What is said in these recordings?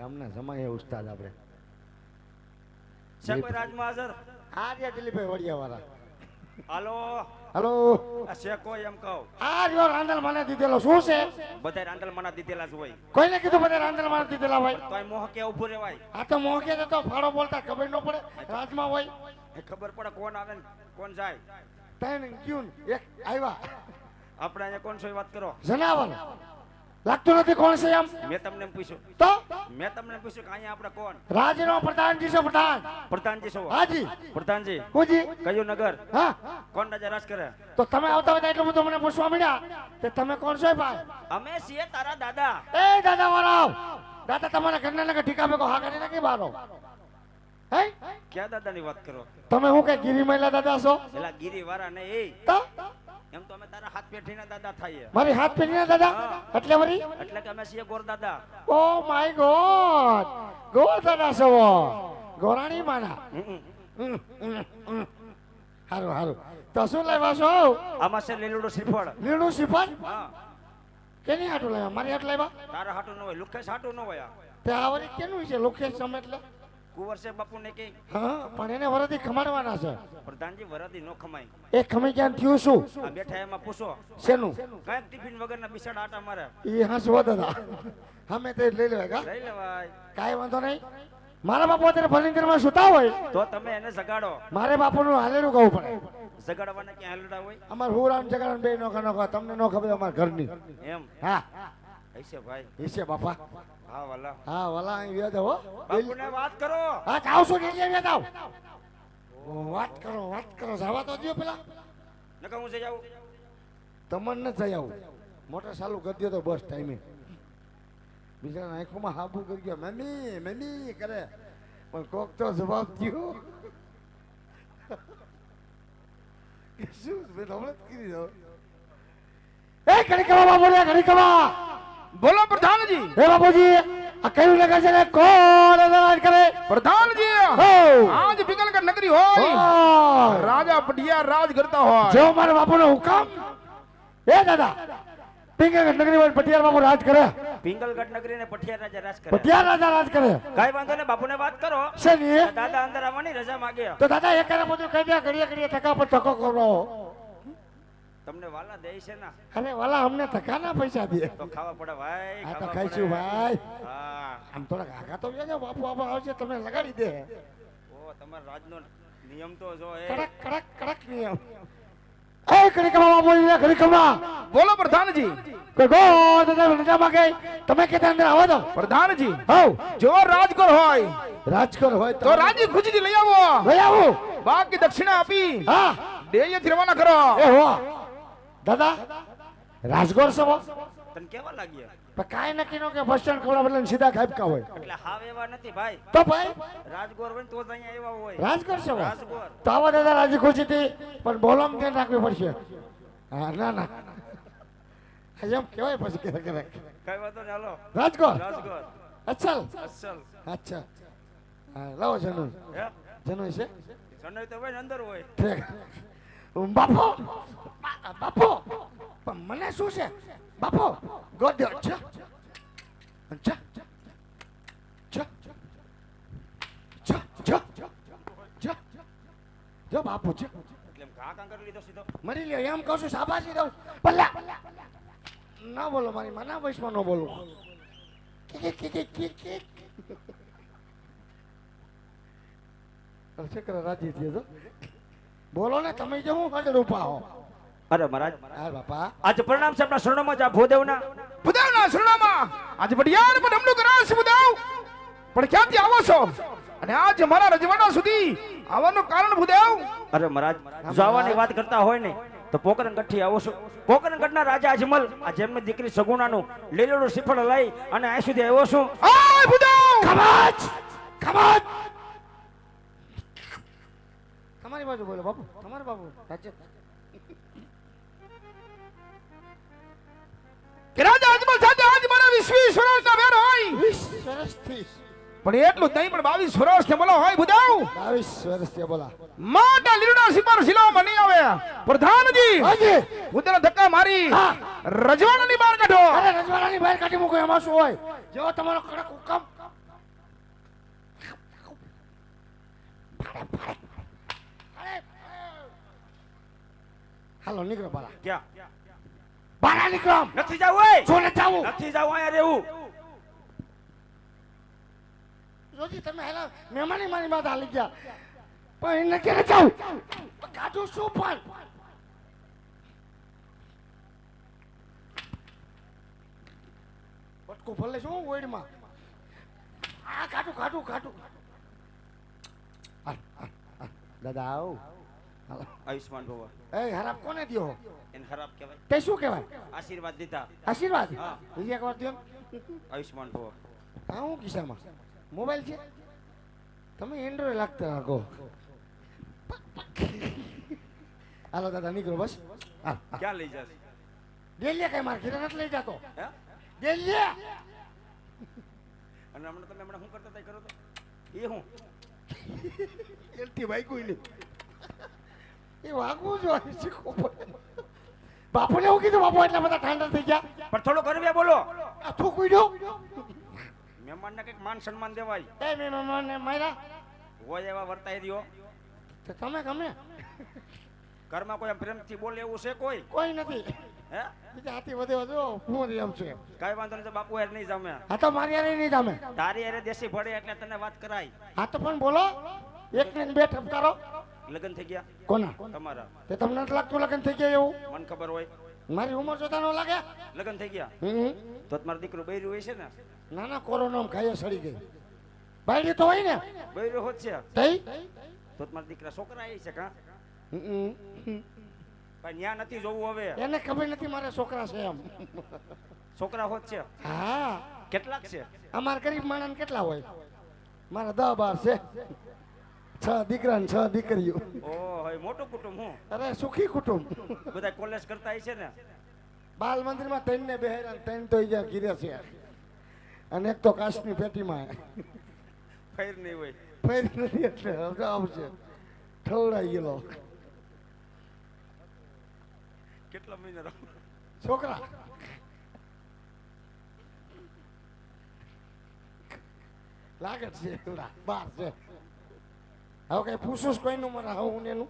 ગામના જમાય ઉસ્તાદ આપણે. શેખ કોઈ રાજમાં હાજર આ રહ્યા દિલીપભાઈ વડિયા વાળા હાલો. હલો શેખો એમ કહો. આ જો રાંદલ મને દીધેલો. શું છે? બધા રાંધલ મને દીધેલા જ હોય. કોઈને કીધું બધા રાંદલ મને દીધેલા હોય? તો મોહ કે ઉભું રહેવાય. આ તો મોકે તો ફાળો બોલતા ખબર ન પડે. રાજમાં હોય. એ ખબર પડે કોણ આવે ને કોણ જાય. તને ક્યુન એક આવ્યા. આપણે અહીંયા કોણ છો વાત કરો. જનાવર. લાગતું નથી કોણ છે એમ? મેં તમને પૂછ્યું. તો? મેં તમને પૂછ્યું કે અહીંયા આપણે કોણ? રાજનો પ્રધાનજી છો પ્રધાન. પ્રધાનજી છો. હાજી. પ્રધાનજી. હુજી કયું નગર હા. કોણ રાજા રાજ કરે તો તમે આવતા હતા એટલે હું તમને પૂછવા મળ્યા કે તમે કોણ છો ભાઈ? અમે છીએ તારા દાદા. એ દાદા વાળા. દાદા તમારા ઘરના નગર ઠીકા મેં હા કરી નાખી બારો? હે? ક્યાં દાદાની વાત કરો? તમે હું કે ગીરી મહિલા દાદા છો? એલા ગીરી વાળા ને એ. તો? એમ તો અમે તારા હાથ પેઠીના દાદા થઈએ. મારી હાથ પેરીના દાદા? એટલે વળી એટલે કે અમે છીએ ગોર દાદા. Oh my God. ગોર દાદા છો ગોરાણી માના. હારું હારું. તો શું લાવ્યા છો? આમાં છે લીલુડું શ્રીફળ. લીલું શ્રીફળ? કેની હાટું લાવ્યા? મારી હાટ લાવ્યા? તારા હાટું ન હોય લુખેશ હાટું ન હોય. તે આવરી કેનું છે? લુખેશ સમ એટલે? કુંવર છે બાપુ ને કે હા પણ એને વરદી ખમાડવાના છે. પ્રધાનજી વરદી નો ખમાય. એ ખમી ક્યાં થયું શું? આ બેઠા એમાં પૂછો શેનું? કાંઈક ટિફિન વગરના બિસાડા આટા મારે. એ હસવા દાદા. અમે તે લઈ લેવાય કા? લઈ લેવાય. કાંઈ વાંધો નહીં. મારા બાપુ અત્યારે ફર્નિચરમાં સુતા હોય. તો તમે એને જગાડો. મારે બાપુનું હાલેલું કહું પડે. જગાડવાના ક્યાં હાલેડા હોય? અમાર હુરામ જગાડવાનું બે નોખા નોખા. તમને નો ખબર અમારા ઘરની. એમ. હા. હશે ભાઈ. ઈશે બાપા. હા વાલા. હા વલા અહીં બાપુને વાત કરો. હા જાવ છો ને જાવ વાત કરો વાત કરો. જવા તો દો પેલા. હું જઈ આવું? તમને જઈ આવું. મોટર ચાલુ કરી દો તો બસ ટાઈમે. બિચારા આંખોમાં હાબુ કરી ગયો મમ્મી મમ્મી કરે. પણ કોક તો જવાબ થયો કે શું હમણાં કીધી. દો એ ઘડી કવા બોલ્યા ઘડી કવા બોલો પ્રધાનજી. એ બાપુજી આ કયું લગે છે ને? કોણ રાજ કરે? પ્રધાનજી હો! આજ પિંગલગઢ નગરી હોય. રાજા પટિયા રાજ કરતા હોય. જો મારા બાપુનો હુકમ? એ દાદા પિંગલગઢ નગરી માં પટિયાર બાપુ રાજ કરે. પિંગલગઢ નગરી ને પટિયાર રાજા રાજ કરે. પટિયાર રાજા રાજ કરે. કઈ વાંધો ને બાપુને વાત કરો. શેની? ને દાદા અંદર આવવાની રજા માંગે. તો દાદા એક બધું કહી દે ઘડીએ ઘડીએ થકા પર ધક્કો કરો. તમને વાલા દે છે ને? અરે વાલા અમને થકાના પૈસા દે. તો ખાવા પડે ભાઈ આ તો ખાઈશું ભાઈ. હા. આમ થોડાક આગા તો વેજો બાપુ બાપુ આવશે તમને લગાડી દે. ઓ તમાર રાજનો નિયમ તો જો એ. કડક કડક કડક નિયમ. એ ઘડી કમા બાપુ ને ઘડી બોલો પ્રધાનજી. કે ગો દાદા રજા માગે. તમે કે અંદર આવો તો. પ્રધાનજી હો જો રાજકોર હોય રાજકોર હોય તો રાજી ખુજી લઈ આવો. લઈ આવો. બાકી દક્ષિણા આપી. હા. ડેરીએથી રવાના કરો. એ હો. દાદા રાજગોર સવો તને કેવા લાગ્યા? પણ કાંઈ નક્કી નો કે બસ સ્ટેન્ડ ખવડા બદલે સીધા ખાપકા હોય. એટલે હાવ એવા નથી ભાઈ. તો ભાઈ? રાજગોર હોય તો જ અહીંયા એવા હોય. રાજગોર સવો રાજગોર. તો આવા દાદા રાજી ખુશી થી પણ બોલમ ધ્યાન રાખવી પડશે. હા ના ના. એમ કહેવાય પછી કે કરે કઈ વાંધો ચાલો રાજગોર? રાજગોર. અચ્છા. અસલ અચ્છા. હા લાવો જનુ જનુ છે? જનુ તો હોય અંદર હોય. ઠીક. બાપો બાપો, પણ મને શું છે? બાપો ગોદ્યો અચ્છા અચ્છા અચ્છા અચ્છા અચ્છા અચ્છા જો બાપુ છે. મરી લ્યો છું ના બોલો મારી માના વયસમાં ન બોલો. કે કે કે કે કે કે અરે કરે રાજી થયો બોલો ને તમે જે હું હજર ઉપા હો. અરે મહારાજ. હા બાપા. આજે પરિણામ છે આપણા શરણોમાં જા ભૂદેવના. ભોદેવના શરણોમાં. આજ બડિયાર પર હમલું કરાવશે ભોદેવ. પણ ક્યાંથી આવો છો? અને આજ મારા રજવાડા સુધી આવવાનું કારણ બુદાવ અરે મહારાજ જો આવવાની વાત કરતા હોય ને તો પોકરણગઢથી આવો છો. પોકરણગઢના રાજા અજમલ આ જેમની દીકરી સગુણાનું લીલોડું શ્રીફળ લઈ અને અહીં સુધી આવ્યો છું. આય ખમાજ! બાજુ બોલો બાપુ. તમારે બાપુ. સાચે. રાજા અજમલ સાથે આજ મારા વીસ વીસ વર્ષ ના પણ એટલું નહીં પણ બાવીસ વર્ષ બોલો હોય બુધાવ. બાવીસ બોલા. માટા લીરડા સિપાર નહીં આવે. પ્રધાનજી હું ધક્કા મારી. રજવાડાની બહાર કાઢો. અરે રજવાડાની બહાર કાઢી મૂકો એમાં શું હોય? જેવો તમારો કડક નીકળો બારા ક્યાં? બારા નીકળો નથી જવું એ જો ને જવું. નથી જવું અહીંયા રહેવું. જોજી તમે હેલા મહેમાની મારી વાત હાલી ગયા. પણ એને ક્યારે જાવ? કાઢું શું પણ. પટકો ભલે શું ઓઈડમાં આ કાઢું કાઢું કાઢું. હાલ, હાલ, હાલ. દાદા આવ. હાલો. આયુષ્માન ભવ. એ હરાબ કોને દયો એને ખરાબ કહેવાય. તે શું કહેવાય? આશીર્વાદ દીધા આશીર્વાદ. બીજી એક વાર આયુષ્માન ભવ. હા હું કિસ્સામાં? મોબાઈલ છે? તમે એન્ડ્રોઈડ લાગતા રાખો હાલો દાદા નીકળો બસ. ક્યાં લઈ જશે? ડેલિયા કઈ મારે ખીરા નથી લઈ જતો? હે? ડેલિયા અને હમણાં તમે હમણાં શું કરતા હતા કરો તો? એ હું? એલટી કોઈ નહીં એ વાગવું જોઈએ શીખવું પડે બાપુને એવું કીધું બાપુ એટલા બધા ઠાંડા થઈ ગયા. પણ થોડો ગરબે બોલો. આ થૂક કુડ્યો મહેમાનને કંઈક માન સન્માન દેવાય. એ મેં મહેમાનને માર્યા. હોય એવા વર્તાઈ દો તો તમે ગમે. ઘરમાં કોઈ પ્રેમથી બોલે એવું છે કોઈ? કોઈ નથી. હે? બીજા હાથી વધે વધુ હું એમ. છે કાંઈ વાંધો નહીં બાપુ યાર નહીં જમે. હા તો મારી યાર નહીં જમે. તારી યાર દેશી ભળે એટલે તને વાત કરાય. હા તો પણ બોલો. એક ને બે ઠપકારો. લગ્ન થઈ ગયા? કોના? તમારા. તે તમને નથી લાગતું લગ્ન થઈ ગયા એવું? મને ખબર હોય. મારી ઉંમર જોતા ન લાગે? લગ્ન થઈ ગયા. તો તમારો દીકરો બૈરું હોય છે ને? ના ના કોરોના ખાઈએ સડી ગઈ. બૈરી તો હોય ને? બૈરું હોત છે. તઈ? તો તમારા દીકરા છોકરા આવી છે કા. પણ ન્યા નથી જોવું હવે. એને ખબર નથી મારે છોકરા છે એમ. છોકરા હોત છે? હા. કેટલાક છે? અમારા ગરીબ માણસ કેટલા હોય? મારા દહ બાર છે. છ દીકરા ને છ દીકરીઓ. ઓ મોટું કુટુંબ હું? અરે સુખી કુટુંબ. બધા કોલેજ કરતા હશે ને? બાલ મંદિરમાં ત્રણ ને બેહેરા ત્રણ તો અહીંયા ગીરે છે. અને એક તો કાશની પેટીમાં ફેર નહીં હોય. ફેર નથી એટલે હવે આવશે ઠવડાઈ ગયેલો. કેટલા મહિના છોકરા. લાગે છે બાર છે. હવે કઈ પૂછું કોઈનું કોઈનું મને હું એનું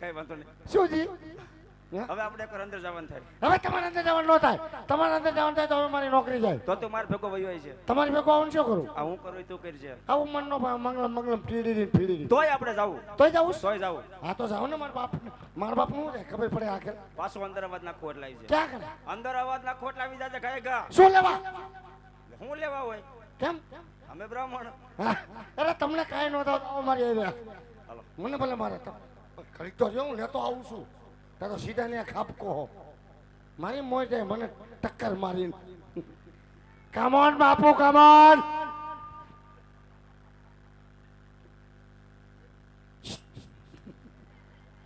કઈ વાંધો નહીં. શું જી? હવે આપણે એકવાર અંદર જવાનું થાય. હવે તમારે અંદર જવાનું ન થાય. તમારે અંદર જવાનું થાય તો હવે મારી નોકરી જાય. તો તું મારે ભેગો વયો છે. તમારી ભેગો આવું શું કરું? આ હું કરું તું કરજે. આવું મન નો મંગલમ મંગલમ ફીડી ફીડી તોય આપણે જાવું. તોય જાવું? તોય જાવું. હા તો જાવ ને મારા બાપ મારા બાપનું ખબર પડે આખે પાછો અંદર અવાજ ના ખોટ લાવી છે. ક્યાં કરે? અંદર અવાજ ના ખોટ લાવી જાય ગાય ગા. શું લેવા? હું લેવા હોય? કેમ? અમે બ્રાહ્મણ. અરે તમને કાંઈ ન થાવ તો મારી આવ્યા મને ભલે મારે ઘડીક તો હું લેતો આવું છું. તારો તો સીધા ને ખાપકો હો. મારી મોજ જાય મને ટક્કર મારી કામોન બાપુ કામોન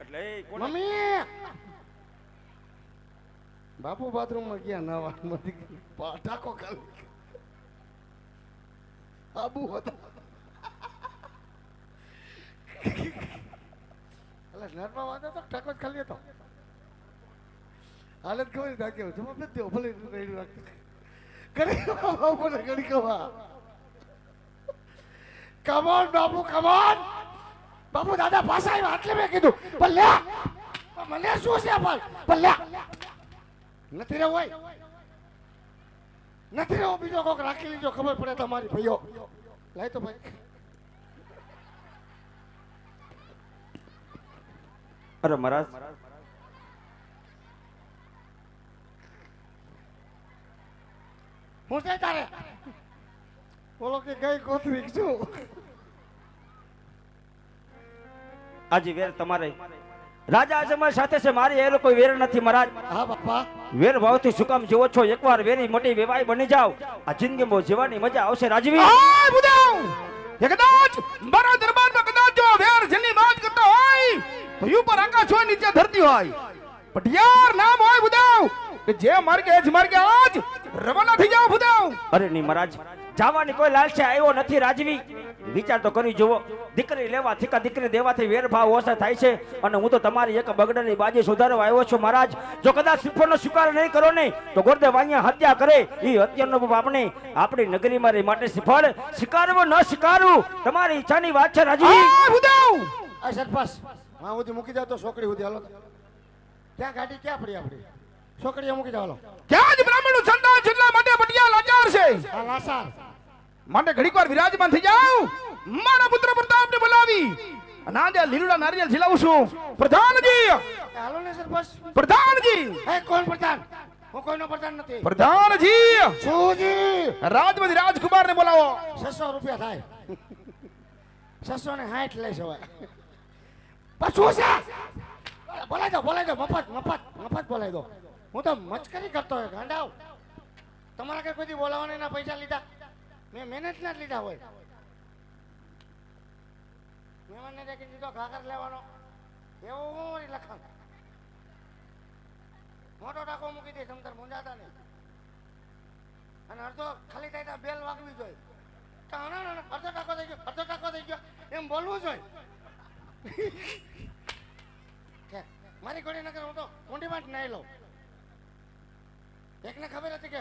એટલે મમ્મી! બાપુ બાથરૂમમાં ગયા નવા માંથી ટાકો ખાલી. આબુ હતો એટલે નરમાં વાંધો તો ટાકો ખાલી હતો હાલત ખબર નાખ્યો જમા નથી ભલે રેડી રાખતો ઘડી બાપુ બોલે ઘડી કવા કમોન બાપુ કમોન બાપુ દાદા પાછા આવ્યા એટલે મેં કીધું પણ લે મને શું છે પણ લે નથી રહેવું હોય નથી રહ્યો બીજો કોક રાખી લીજો ખબર પડે તમારી ભાઈઓ. લાય તો ભાઈ. અરે મહારાજ. હું છે તારે? બોલો કે ગઈ કોથવી છું. આજે વેર તમારે રાજા અજમલ સાથે છે મારી એ લોકો વેર નથી મહારાજ. હા બાપા. વેર ભાવથી શું કામ જીવો છો? એકવાર વેરી મોટી વેવાઈ બની જાવ આ જિંદગીમાં જીવવાની મજા આવશે રાજવી. કદાચ મારા દરબારમાં કદાચ જો વેર જેની વાત કરતા હોય તો ઉપર આકાશ હોય નીચે ધરતી હોય. પટિયાર નામ હોય બુદાવ કે જે માર્ગે જ માર્ગે આજ રવાના થઈ જાવ બુદાવ અરે નહીં મહારાજ જવાની કોઈ લાલચ આવ્યો નથી રાજવી. વિચાર તો કરી જુઓ. દીકરી લેવા થીકા દીકરી દેવાથી વેરભાવ ઓછા થાય છે. અને હું તો તમારી એક બગડની બાજી સુધારવા આવ્યો છું મહારાજ. જો કદાચ સિફળનો સ્વીકાર નહીં કરો ને તો ગોરદેવ અહીંયા હત્યા કરે. એ હત્યાનો આપણે આપણી નગરીમાં રહી માટે સિફળ. સ્વીકારવો ન સ્વીકારવું તમારી ઈચ્છાની વાત છે રાજી. આ સરપાસ હા સુધી મૂકી જાવ તો છોકરી સુધી હાલો. ક્યાં ગાડી ક્યાં પડી આપણી? છોકરીઓ મૂકી જાવ ક્યાં જ બ્રાહ્મણનું સંતાન છે માટે પટિયા લાચાર છે. આ લાસાર. માટે ઘડીક વાર વિરાજમાન થઈ જાવ મારા પુત્ર પ્રતાપને બોલાવી. અને આજે લીલુડા નારિયેલ ઝીલાવું છું. પ્રધાનજી! હાલો ને બસ. પ્રધાનજી! એ કોણ પ્રધાન? હું કોઈનો પ્રધાન નથી. પ્રધાનજી! સુજી રાજમંત્રી રાજકુમારને બોલાવો. છસો રૂપિયા થાય. 600 ને સાઠ લઈશ હવે. પાછું છે? બોલાઈ દો બોલાઈ દો મફત મફત મફત બોલાઈ દો. હું તો મચકરી કરતો હોય ગાંડાવ. તમારા કઈ કોઈ બોલાવવાના પૈસા લીધા? મેં મહેનત ના લીધા હોય. મહેમાનને દેખી દીધો ઘાકર લેવાનો. એવો હું લખાણ. મોટો ટાકો મૂકી દે તમ તાર મુંજાતા નહીં. અને અડધો ખાલી થાય બેલ વાગવી જોઈએ. અડધો ટાકો થઈ ગયો, અડધો ટાકો થઈ ગયો. એમ બોલવું જોઈએ. મારી ઘોડી નગર હું તો ઊંડીમાં જ નાઈ લઉં. એકને ખબર હતી કે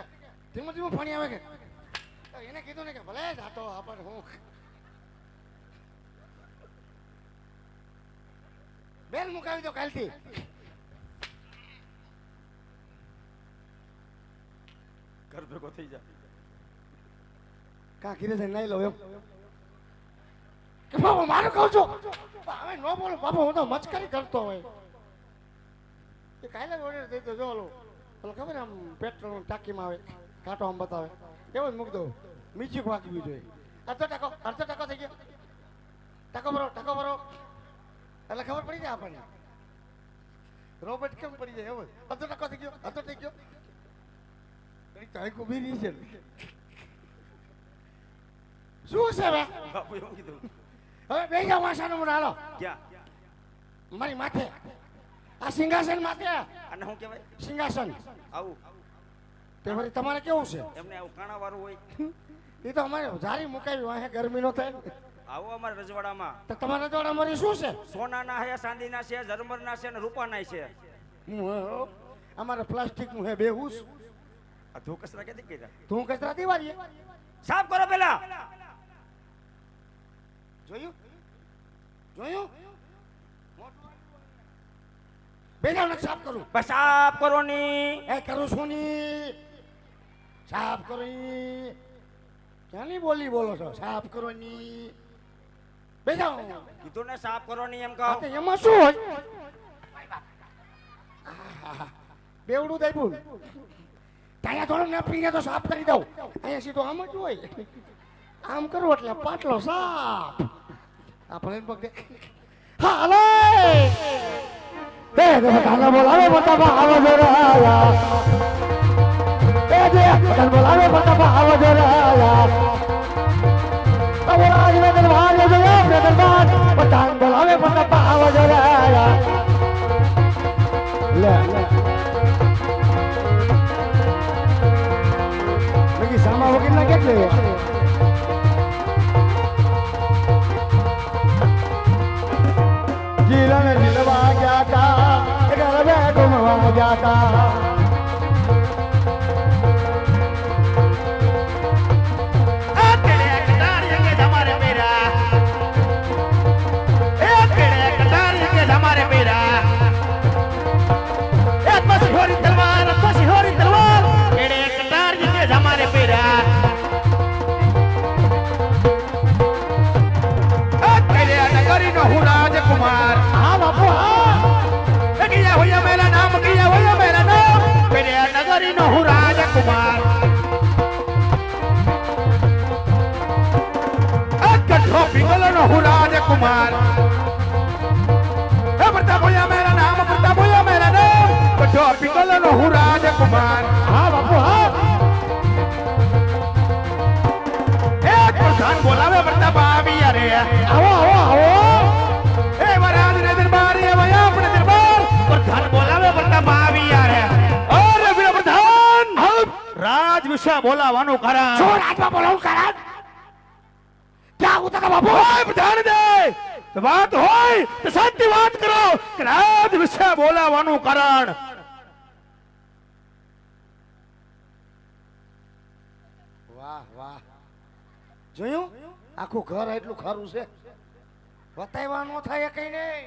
ધીમું ધીમું ફણી આવે કે તો એને કીધું ને કે ભલે જાતો આપણ હું બેલ મુકાવી દો કાલથી ઘર ભેગો થઈ જા કા જઈને નાઈ લઉં એમ કે મારું કહું છું હવે ન બોલો બાબા હું તો મચકરી કરતો હોય એ કાલે ઓર્ડર દઈ દો જો ઓલો ઓલો ખબર આમ પેટ્રોલ ટાંકીમાં આવે કાંટો આમ બતાવે એવો મૂક દઉં? મ્યુઝિક વાગવી જોઈએ અડધો ટકો અડધો ટકો થઈ ગયો. ટકો ભરો ટકો ભરો. એટલે ખબર પડી જાય આપણને. રોબોટ કેમ પડી જાય? એવું. અડધો ટકો થઈ ગયો અડધો થઈ ગયો. તો આંખો છે. શું છે હવે? બાપુ એવું કીધું. હવે બે જાવ વાસાનો મને હાલો. મારી માથે. આ સિંહાસન માથે. અને શું કહેવાય? સિંહાસન. આવું. તે વળી તમારે કેવું છે? એમને આવું કાણા વાળું હોય. એ તો અમારે જારી મુકાવી વાહે ગરમી નો થાય. આવો અમારા રજવાડામાં. તો તમારા રજવાડામાં અમારી શું છે? સોનાના છે ચાંદીના છે ઝરમરના છે અને રૂપાના છે. અમારે પ્લાસ્ટિકનું હે બેહુસ. આ ધોકસરા ક્યાંથી કર્યા? તું કચરા દિવાળીએ. સાફ કરો પેલા. જોયું? જોયું? બે જાવ સાફ કરું. બસ સાફ કરો ની. એ કરું છું ની. સાફ કરો ક્યાંની બોલી બોલો છો? સાફ કરો ની બે જાઓ કીધું ને સાફ કરો ની એમ કહો. એમાં શું હોય. બેવડું દાયબું તાયા થોડો ને ગયા તો સાફ કરી દઉં. અહીંયા સીધો આમ જ હોય. આમ કરો એટલે પાટલો સાફ. આપણે પગે હા બે જે બધાને બોલાવે બતાવા આવો જોરાયા એ જે બધાને બોલાવે બતાવા આવો જોરાયા અવરાજ ને દરબાર જોયા ને દરબાર બધાને બોલાવે બતાવા આવો જોરાયા લે. લે બાકી સામા વગર ના કેટલે જીલન જીલવા ગયા તા ગરબે ઘુમવા ગયા તા રાજકુમાર હા બાપુ હા. એ પ્રધાન બોલાવે પ્રતાપ બાવી અરે આવો આવો આવો. એ વરાજ ને દરબાર એ ભાઈ આપણે દરબાર. પ્રધાન બોલાવે પ્રતાપ બાવી અરે અરે વીર પ્રધાન. રાજ વિશે બોલાવાનું કારણ. શું રાજમાં બોલાવું કારણ? ક્યાં ઉતરા બાપુ. ઓય પ્રધાન દે વાત હોય તો શાંતિ વાત કરો રાજ વિશે બોલાવાનું કારણ વાહ વાહ જોયું? આખું ઘર એટલું ખરું છે. બતાવ્યા ન થાય કઈ નહીં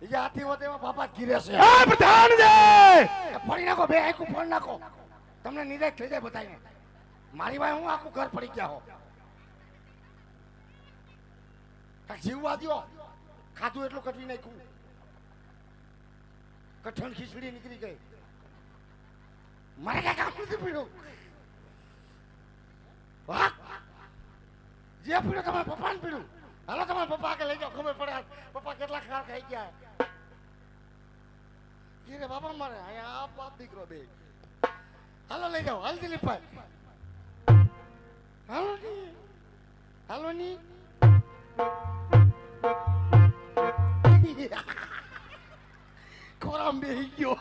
બીજા હાથી હોત બાપા ગીરે છે. એ પ્રધાનજી નાખો બે આખું ફળ નાખો. તમને નિરાશ થઈ જાય બતાવીને મારી ભાઈ હું આખું ઘર પડી ગયા હો. જીવવા દ્યો. ખાધું એટલું કટવી નાખ્યું. કઠણ ખીચડી નીકળી ગઈ. મારે કઈ કામ નથી પીડ્યું. વાહ! જે પીડ્યું તમારા પપ્પાને પીડ્યું. હાલો તમારા પપ્પા આગળ લઈ જાઓ, ખબર પડે પપ્પા કેટલા ખાર ખાઈ ગયા. ઈ રે બાપા મારે, અહીંયા આ બાપ દીકરો બે. હાલો લઈ જાઓ હાલ દિલીપભાઈ હાલો ની હાલો ની ખોરામ બેહી ગયો.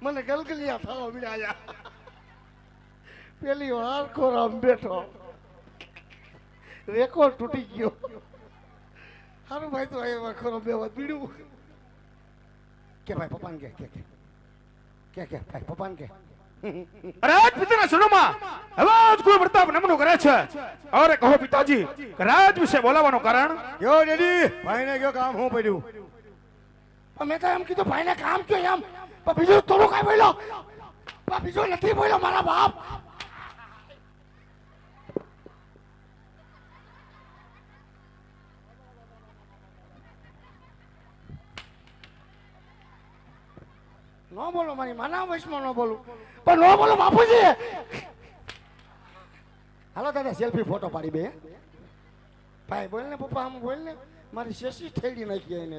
મને ગલગલિયા થવા મળ્યા પેલી વાર ખોરામ બેઠો. રેકોર્ડ તૂટી ગયો. હારું ભાઈ તો એ બે વાત બીડું. કે ભાઈ પપ્પાને કે કે કે. કે કે ભાઈ પપ્પાને કે. રાજપિતાના શરણમાં હવે જ કોઈ પ્રતાપ નમનો કરે છે. અરે કહો પિતાજી રાજ વિશે બોલાવાનું કારણ? કયો ડેડી ભાઈને કયો કામ હું પડ્યું. પણ મેં તો એમ કીધું ભાઈને કામ કયો એમ. પણ બીજું થોડું કાંઈ બોલ્યો. પણ બીજું નથી બોલ્યો મારા બાપ. ન બોલો મારી, માના વૈષ્ણવ ન બોલું. પણ ન બોલો બાપુજી! હાલો દાદા સેલ્ફી ફોટો પાડી બે. ભાઈ, બોલ ને પપ્પા, આમ બોલ ને. મારી શેષી ઠેડી નાખી એને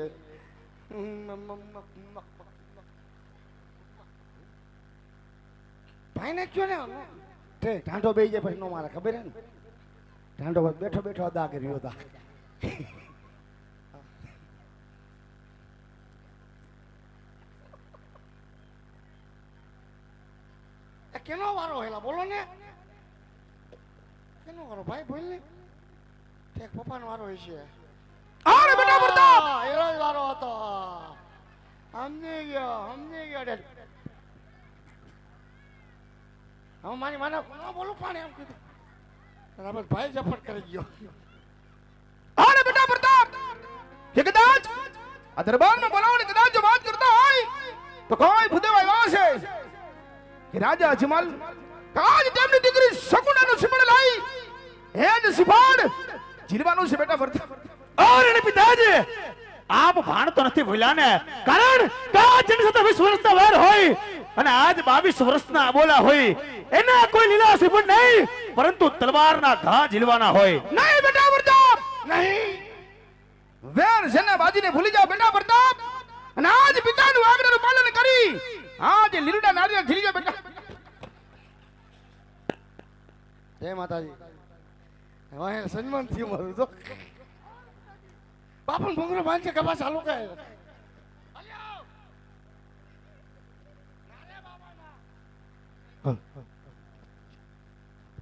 ભાઈ ને કયો ને? તે ઢાંઢો બેસી જાય પછી નો મારે, ખબર હે ને? ઢાંઢો બેઠો બેઠો અદા કર્યો હતા એ કેનો વારો હેલા બોલો ને. કેનો વારો? ભાઈ બોલ ને. ઠેક પપ્પાનો વારો હોય છે. અરે બેટા પ્રતાપ એરો વારો હતો. સમજી ગયો સમજી ગયો ડેડ. હવે મારી માને ન બોલું પણ એમ કીધું. બરાબર ભાઈ જફટ કરી ગયો. અરે બેટા પ્રતાપ કે કદાચ આ દરબારમાં બોલાવવાની કદાચ જો વાત કરતા હોય તો કોઈ ભૂદેવ આવ્યા છે રાજા અજમલ કાજ તેમની દીકરી શકુનાનું સિમણ લાઈ હે જ સિફાડ જીરવાનું છે બેટા પ્રતાપ અરે પિતાજી આપ ભાણ તો નથી ભૂલ્યા ને? કારણ કાજ જેની સાથે વીસ વર્ષના વાર હોય અને આજ બાવીસ વર્ષના બોલા હોય. એના કોઈ લીલા સિફટ નહીં પરંતુ તલવારના ઘા ઝીલવાના હોય. નહીં બેટા પ્રતાપ નહીં. વેર જેને બાજીને ભૂલી જાવ બેટા પ્રતાપ અને આજ પિતાનું આજ્ઞાનું પાલન કરી આજ લીલુડા નારિયેળ ઝીલી જાઓ બેટા. જય માતાજી. વાહે સન્માન થયું મારું તો બાપુ ભૂંગરો બાંધશે કપા ચાલુ કહે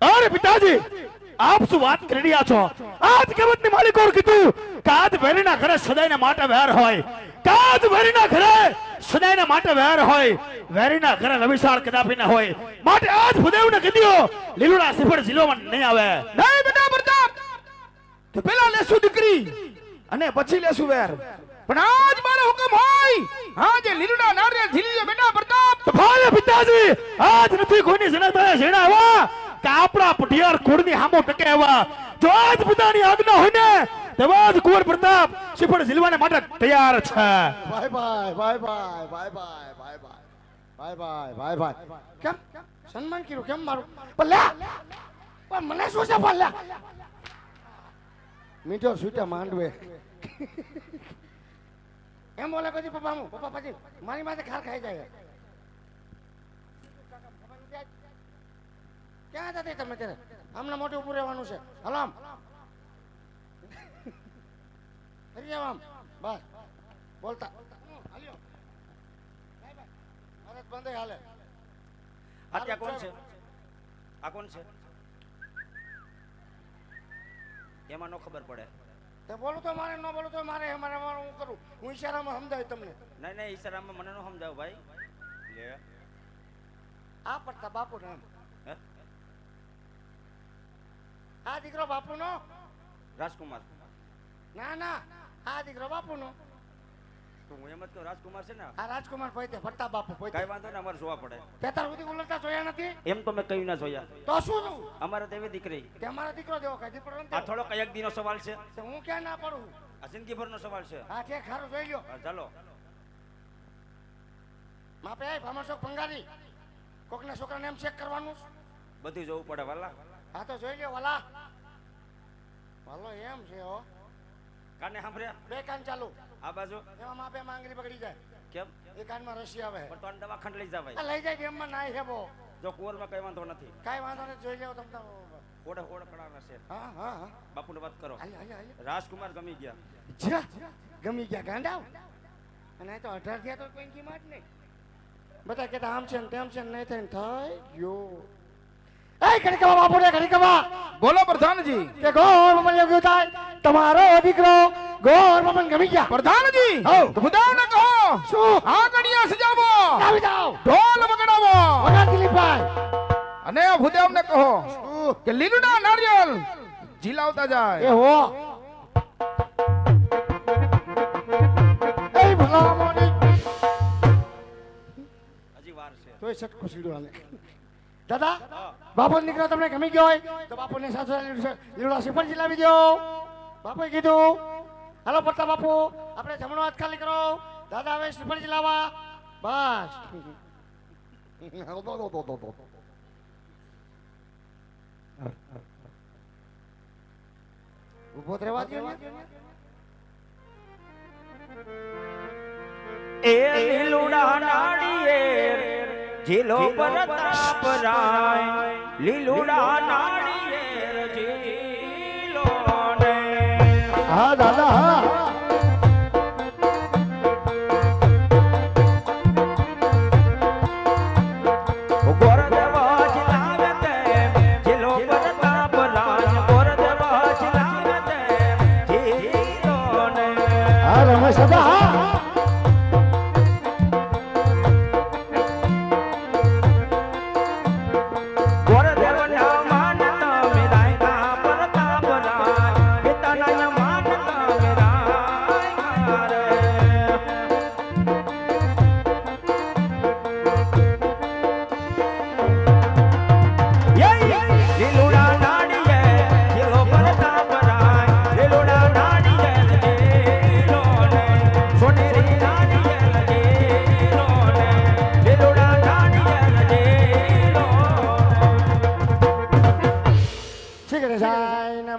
અરે પિતાજી! આપ શું વાત કરી રહ્યા છો? આજ કહેવતની માલિકો કીધું કાદ વેરીના ઘરે સદાયના માટે વેર હોય. કાદ વેરીના ઘરે સદાયના માટે વેર હોય. વેરીના ઘરે રવિશાળ કદાપી ના હોય. માટે આજ ભૂદેવને કીધું લીલુડા સિફળ ઝીલવામાં નહીં આવે. નહીં બેટા પ્રતાપ તો પેલા લેશું દીકરી અને પછી લેશું વેર. પણ આજ મારો હુકમ હોય. આજે લીલુડા નારિયેળ ઝીલી બેટા પ્રતાપ ભાલે પિતાજી આજ નથી કોઈની જનતા જેણા એવા કે આપણા પટિયાર કુળની હામો ટકે એવા જો આજ પિતાની આજ્ઞા હોય ને તેવા જ કુંવર પ્રતાપ સિફળ ઝીલવાને માટે તૈયાર છે bye bye bye bye bye bye bye bye સન્માન કર્યું કેમ મારું મને શું છે મીઠો છૂટા માંડવે એમ બોલે પછી પપ્પા પપ્પા પછી મારી માથે ખાર ખાઈ જાય ક્યાં હતા તે તમે ત્યારે? આમના મોટું ઉભું રહેવાનું છે. હલો આમ. ફરી જાવ આમ. બસ. બોલતા. ભારત બંધ હાલે. આ કોણ છે? આ કોણ છે? એમાં નો ખબર પડે. તે બોલું તો મારે ન બોલું તો મારે મારે હું કરું? હું ઈશારામાં સમજાવી તમને. નહીં નહીં ઈશારામાં મને ન સમજાવ ભાઈ. લે. આ પડતા બાપુ નામ હે? આ દીકરો બાપુનો? રાજકુમાર. ના ના આ દીકરો બાપુનો. તો હું એમ જ કહું રાજકુમાર છે ને આ? રાજકુમાર પોતે ફરતા બાપુ પોતે કઈ વાંધો ને અમારે જોવા પડે. તેતાર સુધી ઉલટતા જોયા નથી? એમ તો મેં કહ્યું ના જોયા. તો શું છું અમારે દેવી દીકરી. તે અમારો દીકરો જેવો કઈ નથી આ થોડો કયેક દીનો સવાલ છે. હું ક્યાં ના પડું? આ જિંદગીભરનો સવાલ છે. હા છે ખારું જોઈ લ્યો. ચાલો. માપે આય ભામર ચોક ભંગારી. કોકના છોકરાને એમ ચેક કરવાનું? બધું જોવું પડે વાલા. હા તો જોઈ લ્યો વાલા. વાલો એમ છે હો. કાને સાંભળ્યા? બે કાન ચાલુ. આ બાજુ? એમાં માપે માંગરી બગડી જાય. કેમ? એ કાનમાં રસી આવે. પણ તો દવાખાને લઈ જાવ આ લઈ જાય ગેમમાં નાય છે બો જો કુંવરમાં કઈ વાંધો નથી. કાંઈ વાંધો નહીં જોઈ લેવો તમને ઓડે ઓડ કડાના છે. હા હા બાપુને વાત કરો. રાજકુમાર ગમી ગયા. જા ગમી ગયા ગાંડા અને તો અઢાર થયા તો કોઈ કિંમત નહીં. બધા કહેતા આમ છે ને તેમ છે ને નહીં થાય. ને થઈ ગયો. એ કણકવા બાપુ રે ઘડીકવા બોલો પ્રધાનજી. કે ગોર મમન યોગ્ય થાય તમારો દીકરો ગોર મમન ગમી ગયા. પ્રધાનજી ખુદા તો કહો. શું? આ ઘડિયા સજાવો. આવી જાઓ. ઢોલ વગાડવો. વગર દિલીપભાઈ અને ભૂદેવને કહો શું? કે લીલુડા નારિયેલ ઝીલાવતા એ હો. એ ભલામણી. હજી વાર છે. તોય સટકો સીડો હાલે દાદા બાપુ દીકરો તમને ગમી ગયો હોય, તો બાપુને સાથે લીલુડા સિફર જીલાવી દો. બાપુએ કીધું, હાલો પડતા બાપુ, આપણે જમણો હાથ ખાલી કરો. દાદા હવે શ્રીફળ જીલાવા બસ. ઊભો રહેવા દો એ લીલુડા નાળિયેર જીલો પરતાપ રાય લીલુડા નાળિયેર જીલો ને હા દાદા હા.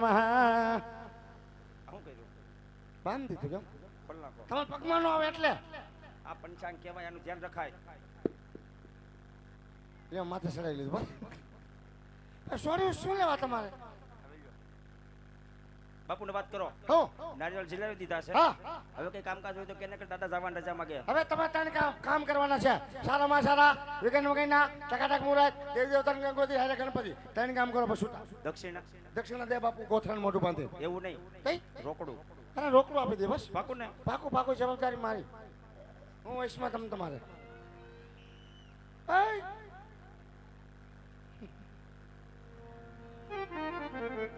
નમઃ શું કર્યું બાંધી દીધું કેમ? તમે પગમાં ન આવે એટલે. આ પંચાંગ કહેવાય એનું ધ્યાન રખાય. લ્યો માથે ચડાવી લીધું બસ સોરી શું લેવા તમારે? બાપુને વાત કરો. હો નારિયેળ જીલાવી દીધા છે. હા. હવે કઈ કામકાજ હોય તો કેને કે દાદા જવાન રજા માંગે હવે તમે ત્રણ કામ કામ કરવાના છે. સારામાં સારા વિગન વગેરેના ટકાટક મુહૂર્ત દેવી દેવતા ગંગોત્રી હારે ગણપતિ. ત્રણ કામ કરો બસ દક્ષિણ દક્ષિણા. દક્ષિણા દે બાપુ ગોથરાનું મોઢું બાંધે. એવું નહીં. કઈ રોકડું. અને રોકડું આપી દે બસ. પાકું ને પાકું પાકું જવાબદારી મારી. હું વયસમાં તમે તમારે!